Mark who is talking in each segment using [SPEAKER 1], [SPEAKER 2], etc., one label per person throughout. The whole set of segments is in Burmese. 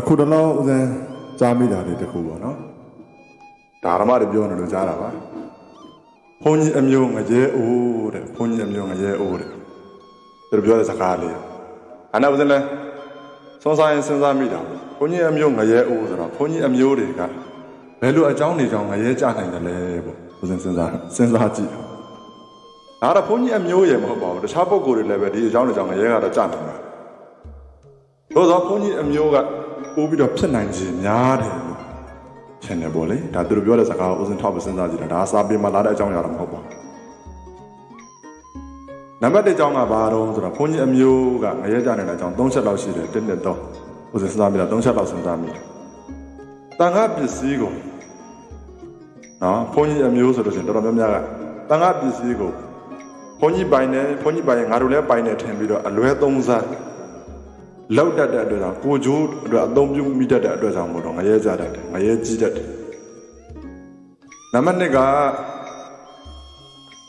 [SPEAKER 1] အခုတလောဦးဇင်းကြားမိတာတွေတခုပေါ့နော်ဒါဓမ္မတွေပြောနေလို့ကြားတာပါဘုန်းကြီးအမျိုးငရဲအိုးတဲ့ဘုန်းကြီးအမျိုးငရဲအိုးတဲ့သူတို့ပြောတဲ့စကားလေးအနာဦးဇင်းလဲစွန်ဆိုင်စဉ်းစားမိတာဘုန်းကြီးအမျိုးငရဲအိုးဆိုတော့ဘုန်းကြီးအမျိုးတွေကဘယ်လိုအကြောင်းတွေကြောင့်ငရဲကြနိုင်တယ်လဲပေါ့ဦးဇင်းစဉ်းစားစဉ်းစားကြည့်ဒါတော့ဘုန်းကြီးအမျိုးရယ်မဟုတ်ပါဘူးတခြားပုဂ္ဂိုလ်တွေလည်းပဲဒီအကြောင်းတွေကြောင့်ငရဲကတော့ကြနိုင်မှာသို့သောဘုန်းကြီးအမျိုးက ပိုးပြီးတော့ဖြစ်နိုင်ခြင်းများတယ်လို့ထင်တယ်ပေါ့လေဒါသူတို့ပြောတဲ့စကားကိုဥစဉ်ထောက်ပြီးစဉ်းစားကြည့်တာဒါစာပေမှာလာတဲ့အကြောင်းအရာတော့မဟုတ်ပါဘူးနံပါတ်1အကြောင်းကဘာတော့ဆိုတော့ဘုန်းကြီးအမျိုးကငရဲကြနေတဲ့အကြောင်း၃ချက်လောက်ရှိတယ်တစ်နှစ်တော့ဥစဉ်စဉ်းစားမိတာ၃ချက်လောက်စဉ်းစားမိတယ်တန်ခါပစ္စည်းကိုနော်ဘုန်းကြီးအမျိုးဆိုလို့ရှိရင်တော်တော်များများကတန်ခါပစ္စည်းကိုဘုန်းကြီးပိုင်နေဘုန်းကြီးပိုင်ရင်ငါတို့လည်းပိုင်နေထင်ပြီးတော့အလွဲသုံးစား လောက်တတ်တဲ့အတွက်ကြောင့်ကိုဂျိုးအတွက်အသုံးပြုမိတတ်တဲ့အတွက်ကြောင့်မို့တော့ငရဲကြတတ်တယ်ငရဲကြီးတတ်တယ်နံပါတ်2က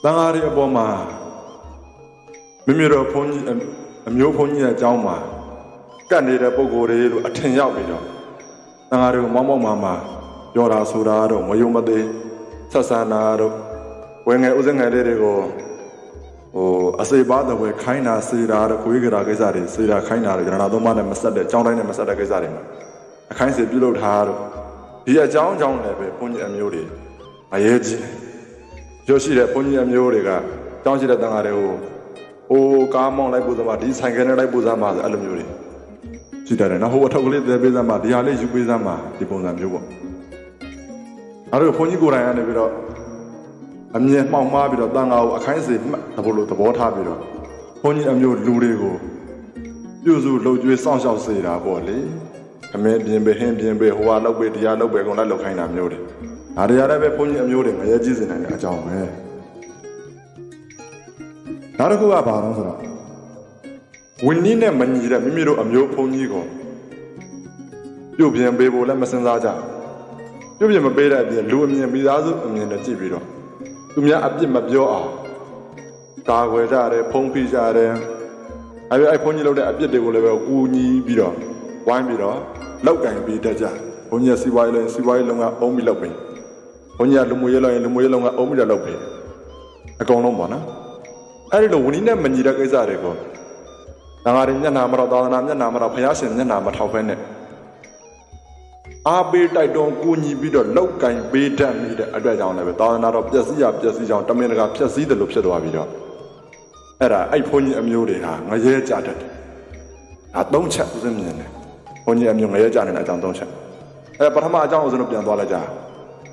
[SPEAKER 1] တန်ဃာတွေအပေါ်မှာမိမိတို့ဘုန်းကြီးအမျိုးဘုန်းကြီးရဲ့အကြောင်းမှာကတ်နေတဲ့ပုံကိုယ်တွေလို့အထင်ရောက်ပြီးတော့တန်ဃာတွေကိုမောင်းမောင်းမာမာပြောတာဆိုတာတော့မယုံမသေးဆက်ဆံတာတော့ဝယ်ငယ်ဥစဉ်ငယ်လေးတွေကို ဟိုအစေပါတဲ့ဝယ်ခိုင်းတာစေတာတဲ့ကိုကြီးကရာကိစ္စတွေစေတာခိုင်းတာတွေကျွန်တော်သုံးပါးနဲ့မဆက်တဲ့အကြောင်းတိုင်းနဲ့မဆက်တဲ့ကိစ္စတွေမှာအခိုင်းစေပြုလုပ်ထားတော့ဒီအကြောင်းအကြောင်းလည်းပဲဘုန်းကြီးအမျိုးတွေအရေးကြီးရုပ်ရှိတဲ့ဘုန်းကြီးအမျိုးတွေကကြောင်းရှိတဲ့တန်ဃာတွေကိုဟိုကားမောင်းလိုက်ပို့သမားဒီဆိုင်ကယ်နဲ့လိုက်ပို့သမားဆိုအဲ့လိုမျိုးတွေရှိတယ်နော်ဟိုအထုပ်ကလေးသဲပေးသမားဒီဟာလေးယူပေးသမားဒီပုံစံမျိုးပေါ့အဲ့တော့ဘုန်းကြီးကိုယ်တိုင်ကနေပြီးတော့ အမြင်မှောက်မှားပြီးတော့တန်ဃာကိုအခိုင်းစေမှတ်တဘောလို့သဘောထားပြီးတော့ဘုန်းကြီးအမျိုးလူတွေကိုပြုစုလှုပ်ကြွေးစောင့်ရှောက်စေတာပေါ့လေအမင်းပြင်ပေဟင်းပြင်ပေဟိုဟာလောက်ပေတရားလောက်ပေကုန်လိုက်လောက်ခိုင်းတာမျိုးတွေဒါတွေရတဲ့ပဲဘုန်းကြီးအမျိုးတွေငရဲကြီးစင်နိုင်တဲ့အကြောင်းပဲနောက်တစ်ခုကဘာလို့ဆိုတော့ဝင်းနီးနဲ့မညီတဲ့မိမိတို့အမျိုးဘုန်းကြီးကိုပြုတ်ပြင်ပေးဖို့လည်းမစင်စားကြဘူးပြုတ်ပြင်မပေးတဲ့အပြင်လူအမြင်မိသားစုအမြင်နဲ့ကြည့်ပြီးတော့ သူများအပြစ်မပြောအောင်ကာကွယ်ကြတယ်ဖုံးဖိကြတယ်အဲဒီအဲ့ဖုန်းကြီးလုပ်တဲ့အပြစ်တွေကိုလည်းပဲကူညီပြီးတော့ဝိုင်းပြီးတော့လောက်ကင်ပေးတတ်ကြဘုန်းကြီးကစီးပွားရေးလည်းစီးပွားရေးလုံးကအုံးပြီးလောက်ပေးဘုန်းကြီးကလူမှုရေးလုပ်ရင်လူမှုရေးလုံးကအုံးပြီးတော့လောက်ပေးအကုန်လုံးပေါ့နော်အဲ့ဒီလိုဝင်းနဲ့မညီတဲ့ကိစ္စတွေကိုငါးရီမျက်နှာမတော့သာသနာမျက်နှာမတော့ဘုရားရှင်မျက်နှာမထောက်ဖဲနဲ့ အားပေးတိုက်တွန်းကူညီပြီးတော့လောက်ကင်ပေးတတ်မိတဲ့အတွက်ကြောင့်လည်းပဲသာသနာတော်ပျက်စီးရပျက်စီးကြောင်းတမင်တကာပျက်စီးတယ်လို့ဖြစ်သွားပြီးတော့အဲ့ဒါအဲ့ဘုန်းကြီးအမျိုးတွေဟာငရဲကြတတ်တယ်။ဒါသုံးချက်ဦးစင်းမြင်တယ်။ဘုန်းကြီးအမျိုးငရဲကြနေတဲ့အကြောင်းသုံးချက်။အဲ့ဒါပထမအကြောင်းဦးစင်းတို့ပြန်သွားလိုက်ကြ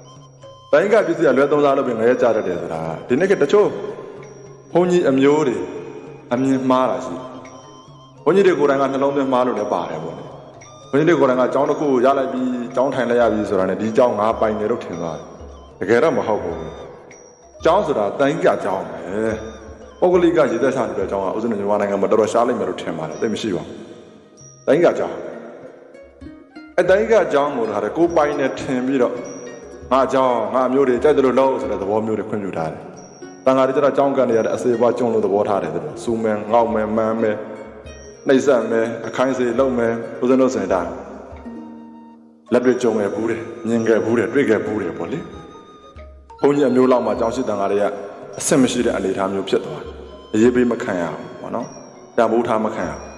[SPEAKER 1] ။တိုင်းကပစ္စည်းကလွဲသုံးစားလို့ပြင်ငရဲကြတတ်တယ်ဆိုတာဒီနေ့ကတချို့ဘုန်းကြီးအမျိုးတွေအမြင်မှားတာရှိတယ်။ဘုန်းကြီးတွေကိုယ်တိုင်ကနှလုံးသွင်းမှားလို့လည်းပါတယ်ပေါ့လေ။ ဘုန်းကြီးတွေကိုယ်တိုင်ကကျောင်းတစ်ခုကိုရလိုက်ပြီးကျောင်းထိုင်လိုက်ရပြီဆိုတာနဲ့ဒီကျောင်းငါပိုင်တယ်လို့ထင်သွားတယ်တကယ်တော့မဟုတ်ဘူးကျောင်းဆိုတာတိုင်းကြကျောင်းပဲပုဂ္ဂလိကရေသက်ချနေတဲ့ကျောင်းကဥစဉ်မြန်မာနိုင်ငံမှာတော်တော်ရှားလိုက်မယ်လို့ထင်ပါတယ်သိမရှိပါဘူးတိုင်းကြကျောင်းအဲတိုင်းကြကျောင်းကိုထားတယ်ကိုပိုင်နဲ့ထင်ပြီးတော့ငါကျောင်းငါမျိုးတွေကြိုက်တယ်လို့လို့ဆိုတဲ့သဘောမျိုးတွေခွင့်ပြုထားတယ်တန်ဃာတွေကျတော့ကျောင်းကန်နေရတဲ့အစေဘွားကျုံလို့သဘောထားတယ်သူစူမဲငေါက်မဲမန်းမဲ နှိမ့်ဆက်မဲအခိုင်းစေလုံမဲဥစဉ်လို့စင်တာလက်တွေ့ကြုံခဲ့ဘူးတယ်မြင်ခဲ့ဘူးတယ်တွေ့ခဲ့ဘူးတယ်ပေါ့လေဘုန်းကြီးအမျိုးလောက်မှာကျောင်းရှိတန်ဃာတွေကအဆင့်မရှိတဲ့အနေအထားမျိုးဖြစ်သွားတယ်အရေးပေးမခံရဘူးပေါ့နော်တန်ဖိုးထားမခံရဘူး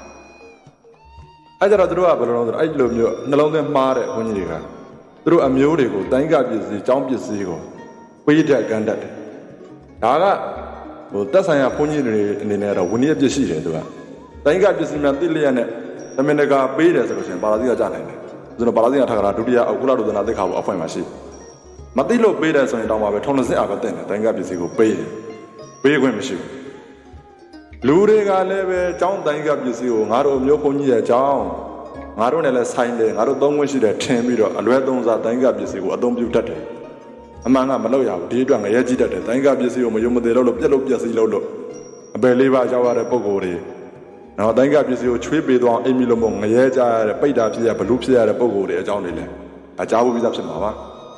[SPEAKER 1] အဲကြတော့သူတို့ကဘယ်လိုလဲဆိုတော့အဲ့လိုမျိုးနှလုံးသွင်းမှားတဲ့ဘုန်းကြီးတွေကသူတို့အမျိုးတွေကိုတိုင်းကပစ္စည်းကျောင်းပစ္စည်းကိုပေးတဲ့ကန်တတ်တယ်ဒါကဟိုတက်ဆိုင်ရာဘုန်းကြီးတွေအနေနဲ့တော့ဝိနည်းပြည့်ရှိတယ်သူက တိုင်းကပစ္စည်းများတိလျက်နဲ့သမင်တကာပေးတယ်ဆိုလို့ရှိရင်ပါဠိကကြားနိုင်တယ်ကျွန်တော်ပါလာစင်ထခရာဒုတိယအကုလဒုဒနာသိက္ခာဘုအဖွဲ့မှာရှိမသိလို့ပေးတယ်ဆိုရင်တောင်းပါပဲထုံးလက်စစ်အားပဲတင်တယ်တိုင်းကပစ္စည်းကိုပေးတယ်ပေးခွင့်မရှိဘူးလူတွေကလည်းပဲចောင်းတိုင်းကပစ္စည်းကိုငါတို့အမျိုးဘုန်းကြီးရဲ့ចောင်းငါတို့နဲ့လည်းဆိုင်တယ်ငါတို့သုံးခွင့်ရှိတယ်ထင်ပြီးတော့အလွဲသုံးစားတိုင်းကပစ္စည်းကိုအသုံးပြုတတ်တယ်အမှန်ကမလုပ်ရဘူးဒီအတွက်ငရဲကြည့်တတ်တယ်တိုင်းကပစ္စည်းကိုမယုံမသေးလို့လို့ပြက်လို့ပြက်စီးလို့လို့အပယ်လေးပါရောက်ရတဲ့ပုံကိုယ်တွေ နော်တိုင်းကပစ္စည်းကိုချွေးပေးသွားအောင်အိမ်မီလို့မို့ငရဲကြရတဲ့ပိတ်တာဖြစ်ရဘလူးဖြစ်ရတဲ့ပုံကိုယ်တွေအကြောင်းတွေလည်းအကြားဖို့ပြီးသားဖြစ်မှာပါ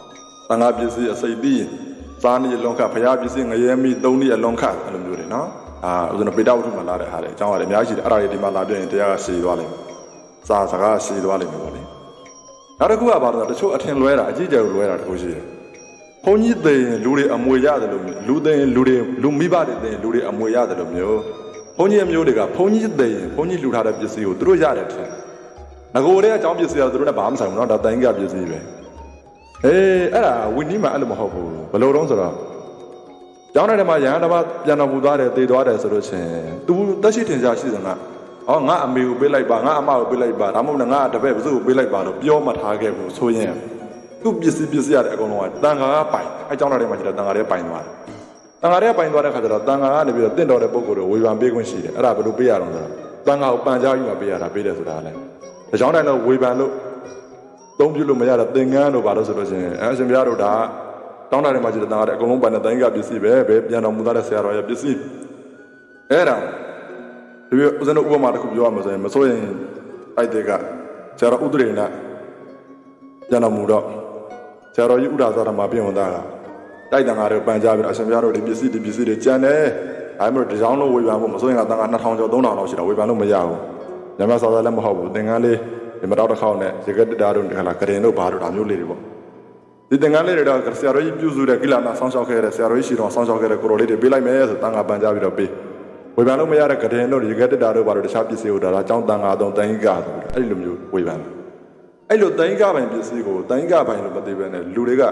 [SPEAKER 1] ။တန်ခါပစ္စည်းအစိတ်ပြီးစားနေလွန်ခတ်ဖျားပစ္စည်းငရဲမီသုံးနေလွန်ခတ်အဲ့လိုမျိုးတွေနော်။အာဦးဇင်းတို့ပေတဝတ္ထုမှာလာတဲ့ဟာတွေအကြောင်းအရာတွေအများကြီးရှိတယ်အဲ့ဒါတွေဒီမှာလာပြရင်တရားကရှည်သွားလိမ့်မယ်။စာစကားရှည်သွားလိမ့်မယ်ပေါ့လေ။နောက်တစ်ခုကဘာလဲဆိုတော့တချို့အထင်လွဲတာအကြီးကျယ်ကိုလွဲတာတခုရှိတယ်ဘုန်းကြီးသိရင်လူတွေအမွေရတယ်လို့မျိုးလူသိရင်လူတွေလူမိဘတွေသိရင်လူတွေအမွေရတယ်လို့မျိုးဘုန်းကြီးအမျိုးတွေကဘုန်းကြီးသိရင်ဘုန်းကြီးလူထားတဲ့ပစ္စည်းကိုသူတို့ရတယ်ထင်ငကိုတည်းအကြောင်းပစ္စည်းကသူတို့နဲ့ဘာမှမဆိုင်ဘူးเนาะဒါတိုင်းကပစ္စည်းပဲအေးအဲ့ဒါဝင်းနီးမှာအဲ့လိုမဟုတ်ဘူးဘယ်လိုတော့ဆိုတော့ ကျောင်းထဲမှာရဟန်းတစ်ပါးပြန်တော်မူသွားတယ်တည်သွားတယ်ဆိုလို့ချင်း तू တက်ရှိထင်ရှားရှိတယ်ငါဟောငါအမေကိုပေးလိုက်ပါငါအမကိုပေးလိုက်ပါဒါမှမဟုတ်ငါတပည့်ဘယ်သူ့ကိုပေးလိုက်ပါလို့ပြောမထားခဲ့ဘူးဆိုရင်သူ့ပစ္စည်းပစ္စည်းရတဲ့အကုန်လုံးကတန်ခါကပိုင်အဲကျောင်းထဲမှာရှိတဲ့တန်ခါတွေပိုင်သွားတယ် တန်ခါတွေပိုင်သွားတဲ့ခါကျတော့တန်ခါကနေပြီးတော့တင့်တော်တဲ့ပုံကိုယ်ကိုဝေဖန်ပေးခွင့်ရှိတယ်အဲ့ဒါဘယ်လိုပေးရအောင်လဲတန်ခါကိုပန်ကြားပြီးမှပေးရတာပေးတယ်ဆိုတာလဲဒါကြောင့်တိုင်းတော့ဝေဖန်လို့သုံးပြလို့မရတဲ့သင်္ကန်းတို့ဘာလို့ဆိုလို့ချင်းအဲအရှင်ဘုရားတို့ဒါတောင်းတာတွေမှာရှိတဲ့တန်ခါတွေအကုန်လုံးပိုင်တဲ့တိုင်းကပစ္စည်းပဲဘယ်ပြန်တော်မူသားတဲ့ဆရာတော်ရဲ့ပစ္စည်းအဲ့ဒါဒီပြဦးဇင်းတို့ဥပမာတစ်ခုပြောရမှာဆိုရင်မစိုးရင်အဲ့ဒီကဆရာတော်ဥဒရေနာပြန်တော်မူတော့ဆရာတော်ကြီးဥဒါသာရမှာပြင်ဝင်သားတာ တိုက်တန်ခါတွေပန်ကြားပြီးတော့အရှင်ဘုရားတို့ဒီပစ္စည်းဒီပစ္စည်းတွေကြံတယ်အဲမျိုးဒီကြောင်းလို့ဝေဖန်ဖို့မစိုးရင်ကတန်ခါ2000ကျော်3000လောက်ရှိတာဝေဖန်လို့မရဘူးညမဆော်သားလည်းမဟုတ်ဘူးသင်္ကန်းလေးဒီမတော်တစ်ခေါက်နဲ့ရေကတက်တာတို့ဒီခါလာကရင်တို့ဘာတို့ဒါမျိုးလေးတွေပေါ့ဒီသင်္ကန်းလေးတွေတော့ဆရာတော်ကြီးပြုစုတဲ့ကိလနာဆောင်းရှောက်ခဲ့တဲ့ဆရာတော်ကြီးရှိတော်ဆောင်းရှောက်ခဲ့တဲ့ကိုရိုလေးတွေပေးလိုက်မယ်ဆိုတန်ခါပန်ကြပြီးတော့ပေးဝေဖန်လို့မရတဲ့ကတဲ့တို့ရေကတက်တာတို့ဘာလို့တခြားပစ္စည်းကိုဒါလားចောင်းတန်ခါတော့တန်ကြီးကဆိုပြီးအဲ့ဒီလိုမျိုးဝေဖန်အဲ့လိုတန်ကြီးကပိုင်ပစ္စည်းကိုတန်ကြီးကပိုင်လို့မသိဘဲနဲ့လူတွေက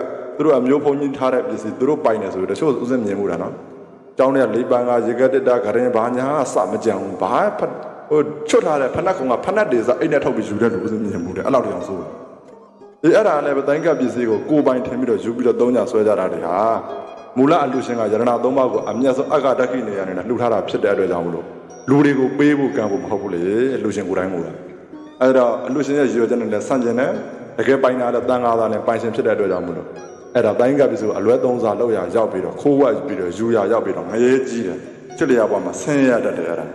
[SPEAKER 1] သူတို့အမျိုးဖုံကြီးထားတဲ့ပစ္စည်းသူတို့ပိုင်နေဆိုပြီးတချို့ဥစဉ်မြင်မှုတာနော်ចောင်းတဲ့လေးပန်းကရေကတက်တာကရင်ဘာညာအစမကြံဘူးဘာဖတ်ဟိုချွတ်ထားတဲ့ဖနက်ကောင်ကဖနက်တွေစအိတ်နဲ့ထုတ်ပြီးယူတဲ့လူဥစဉ်မြင်မှုတယ်အဲ့လောက်တောင်ဆိုးတယ်ဒီအဲ့ဒါလည်းပဲတိုင်းကပ်ပစ္စည်းကိုကိုယ်ပိုင်ထင်ပြီးတော့ယူပြီးတော့သုံးကြဆွဲကြတာတွေဟာမူလအလူရှင်ကယရဏသုံးပါးကိုအမျက်ဆုံးအက္ခတက္ခိနေရနေတာလှူထားတာဖြစ်တဲ့အတွက်ကြောင့်မလို့လူတွေကိုပေးဖို့ကံဖို့မဟုတ်ဘူးလေအလူရှင်ကိုယ်တိုင်းကိုယ်တိုင်းအဲ့တော့အလူရှင်ရဲ့ရည်ရွယ်ချက်နဲ့လည်းဆန့်ကျင်တယ်တကယ်ပိုင်တာလည်းတန်ခါသားနဲ့ပိုင်ရှင်ဖြစ်တဲ့အတွက်ကြောင့်မလို့ အဲ့ဒါတိုင်းကပ်ပစ္စည်းကိုအလွဲသုံးစားလောက်ရရောက်ပြီးတော့ခိုးဝှက်ပြီးတော့ယူရရောက်ပြီးတော့ငရဲကြီးတယ်ချစ်လျာဘွားမှာဆင်းရတတ်တယ်အဲ့ဒါ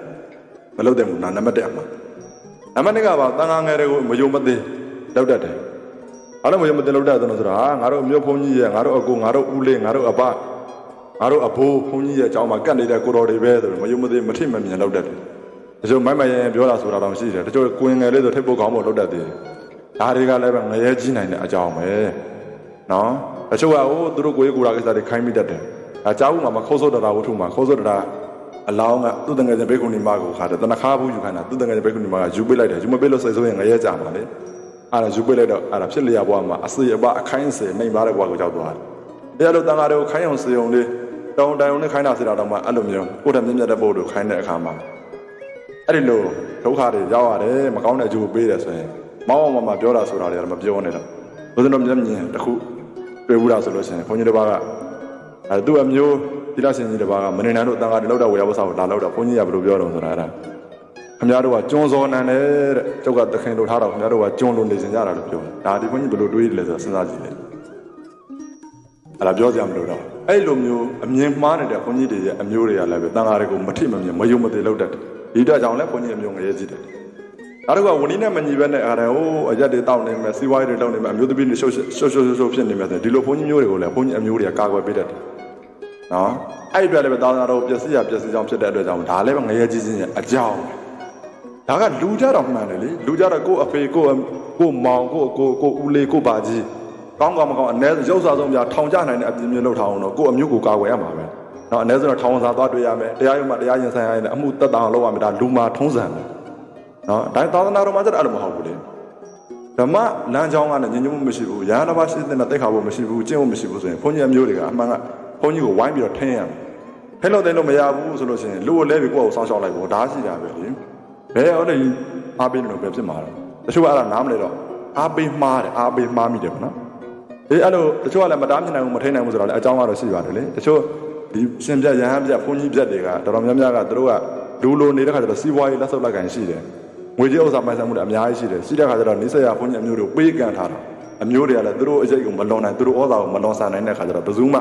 [SPEAKER 1] မလုပ်တဲ့ဘူးနာနံပါတ်1အမှာနံပါတ်2ကပါတန်ခါငယ်တွေကိုမယုံမသိလောက်တတ်တယ်အားလုံးမယုံမသိလို့တဲ့ဆိုတော့ဟာငါတို့အမျိုးဘုန်းကြီးရဲ့ငါတို့အကိုငါတို့ဦးလေးငါတို့အဘငါတို့အဘိုးဘုန်းကြီးရဲ့အကြောင်းမှာကတ်နေတဲ့ကိုတော်တွေပဲဆိုတော့မယုံမသိမထိမမြင်လောက်တတ်တယ်။တချို့မိုက်မိုက်ရင်ပြောတာဆိုတာတော့ရှိတယ်။တချို့ကိုရင်ငယ်လေးဆိုထိပ်ပုတ်ကောင်းဖို့လောက်တတ်တယ်။ဒါတွေကလည်းပဲငရဲကြီးနိုင်တဲ့အကြောင်းပဲ။ နော်။တချို့ကဟိုသူတို့ကိုယ်ကိုယ်ရာကိစ္စတွေခိုင်းမိတတ်တယ်။ဒါကြောက်ဦးမှာမခိုးစောတတာဝတ္ထုမှာခိုးစောတတာအလောင်းကသူ့တငယ်ချင်းဘေကုဏီမကိုခါတယ်တနခါဘူးယူခိုင်းတာသူ့တငယ်ချင်းဘေကုဏီမကယူပေးလိုက်တယ်ယူမပေးလို့စိတ်ဆိုးရင်ငရဲကြမှာလေ။အဲ့ဒါယူပေးလိုက်တော့အဲ့ဒါဖြစ်လျာဘွားမှာအစီအပအခိုင်းအစေမိန်ပါတဲ့ဘွားကိုကြောက်သွားတယ်။အဲ့လိုတန်ဃာတွေကိုခိုင်းအောင်စေအောင်လေးတောင်းတန်အောင်လေးခိုင်းတာစေတာတော့မှအဲ့လိုမျိုးကိုယ်တည်းမြင့်မြတ်တဲ့ဘုရားကိုခိုင်းတဲ့အခါမှာအဲ့ဒီလိုဒုက္ခတွေရောက်ရတယ်မကောင်းတဲ့အကျိုးပေးတယ်ဆိုရင်မောင်းအောင်မပြောတာဆိုတာတွေတော့မပြောနဲ့တော့ဘုရားတော်မြတ်မြင်တစ်ခု တွေ့ဘူးတာဆိုလို့ရှိရင်ဘုန်းကြီးတစ်ပါးကအဲ့သူ့အမျိုးသီလရှင်ကြီးတစ်ပါးကမနေနိုင်လို့တန်ဃာတွေလောက်တော့ဝေယဝဆာကိုလာလောက်တော့ဘုန်းကြီးကဘယ်လိုပြောတော့ဆိုတာအဲ့ဒါခင်ဗျားတို့ကကျွန်းစောနန်တယ်တဲ့ကျုပ်ကသခင်တို့ထားတော့ခင်ဗျားတို့ကကျွန်းလို့နေစင်ကြတာလို့ပြောတယ်ဒါဒီဘုန်းကြီးဘယ်လိုတွေးလဲဆိုတာစဉ်းစားကြည့်လိုက်အဲ့ဒါပြောကြမလို့တော့အဲ့လိုမျိုးအမြင်မှားနေတဲ့ဘုန်းကြီးတွေရဲ့အမျိုးတွေကလည်းပဲတန်ဃာတွေကိုမထိမမြင်မယုံမသိလောက်တတ်တယ်ဒီအတွက်ကြောင့်လည်းဘုန်းကြီးအမျိုးငရဲကြည့်တယ် နောက်တစ်ခုကဝန်ကြီးနဲ့မညီဘဲနဲ့အာရန်ဟိုအရက်တွေတောက်နေမယ်စီးပွားရေးတွေတောက်နေမယ်အမျိုးသမီးတွေရှုပ်ရှုပ်ရှုပ်ရှုပ်ဖြစ်နေမယ်ဆိုဒီလိုဘုန်းကြီးမျိုးတွေကိုလည်းဘုန်းကြီးအမျိုးတွေကကာကွယ်ပေးတတ်တယ်နော်အဲ့အတွက်လည်းပဲသာသနာတော်ပျက်စီးရပျက်စီးကြောင်းဖြစ်တဲ့အတွက်ကြောင့်ဒါလည်းပဲငရဲကြီးချင်းရဲ့အကြောင်းဒါကလူကြတော့မှန်တယ်လေလူကြတော့ကို့အဖေကို့ကို့မောင်ကို့ကို့ကို့ဦးလေးကို့ပါကြီးကောင်းကောင်းမကောင်းအ ਨੇ ရုပ်စာဆုံးပြထောင်ကြနိုင်တဲ့အပြင်းပြင်းလောက်ထောင်အောင်တော့ကို့အမျိုးကိုကာကွယ်ရမှာပဲနော်အ ਨੇ ဆုံးတော့ထောင်စာသွားတွေ့ရမယ်တရားရုံးမှာတရားရင်ဆိုင်ရရင်အမှုတက်တာအောင်လုပ်ရမယ်ဒါလူမာထုံးစံတယ် နော်ဒါသာသနာတော်မှာကျတော့အဲ့လိုမဟုတ်ဘူးလေဓမ္မလမ်းကြောင်းကလည်းညဉ့်ညွတ်မှုမရှိဘူးရဟန္တာဘာရှိတဲ့နဲ့တိတ်ခါဖို့မရှိဘူးကျင့်ဖို့မရှိဘူးဆိုရင်ဘုန်းကြီးအမျိုးတွေကအမှန်ကဘုန်းကြီးကိုဝိုင်းပြီးတော့ထင်းရမယ်ဖဲလို့တဲ့လို့မရဘူးဆိုလို့ရှိရင်လူကိုလဲပြီးကိုယ့်ကိုစောင့်ရှောက်လိုက်ဖို့ဒါရှိတာပဲလေဘယ်ဟုတ်လဲအားပေးနေလို့ပဲဖြစ်မှာတော့တချို့ကအဲ့ဒါနားမလဲတော့အားပေးမှားတယ်အားပေးမှားမိတယ်ပေါ့နော်အေးအဲ့လိုတချို့ကလည်းမတားမြင်နိုင်ဘူးမထိနိုင်ဘူးဆိုတော့လည်းအကြောင်းကတော့ရှိပါတယ်လေတချို့ဒီရှင်ပြတ်ရဟန်းပြတ်ဘုန်းကြီးပြတ်တွေကတော်တော်များများကတို့ကလူလိုနေတဲ့ခါကျတော့စီးပွားရေးလက်ဆုပ်လက်ကင်ရှိတယ် ငွေကြေးဥစ္စာပိုင်ဆိုင်မှုတွေအများကြီးရှိတယ်ရှိတဲ့ခါကျတော့နိစ္စရဘုန်းကြီးအမျိုးတို့ပေးကန်ထားတာအမျိုးတွေကလည်းသူတို့အရေးကိုမလွန်နိုင်သူတို့ဩဇာကိုမလွန်ဆန်နိုင်တဲ့ခါကျတော့ဘယ်သူမှ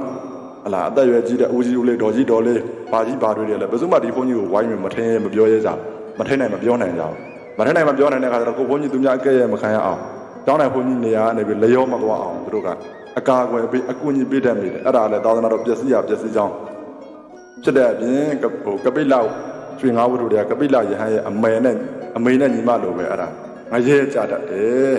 [SPEAKER 1] ဟလာအသက်ရွယ်ကြီးတဲ့ဦးကြီးဦးလေးဒေါ်ကြီးဒေါ်လေးဘာကြီးဘာတွေတွေလည်းဘယ်သူမှဒီဘုန်းကြီးကိုဝိုင်းမမထင်းမပြောရဲကြဘူးမထိုင်နိုင်မပြောနိုင်ကြဘူးမထိုင်နိုင်မပြောနိုင်တဲ့ခါကျတော့ကိုဘုန်းကြီးသူများအကဲ့ရဲ့မခံရအောင်ကျောင်းတိုင်းဘုန်းကြီးနေရာကနေပြီးလျောမသွားအောင်သူတို့ကအကာအကွယ်ပေးအကူအညီပေးတတ်မိတယ်အဲ့ဒါလည်းသာသနာတော်ပျက်စီးရပျက်စီးကြောင်းဖြစ်တဲ့အပြင်ကဟိုကပိလကျွေငါဝတ္ထုတွေကကပိလယဟန်ရဲ့အမေနဲ့ အမေနဲ့ညီမလိုပဲအဲ့ဒါငရဲကြတတ်တယ်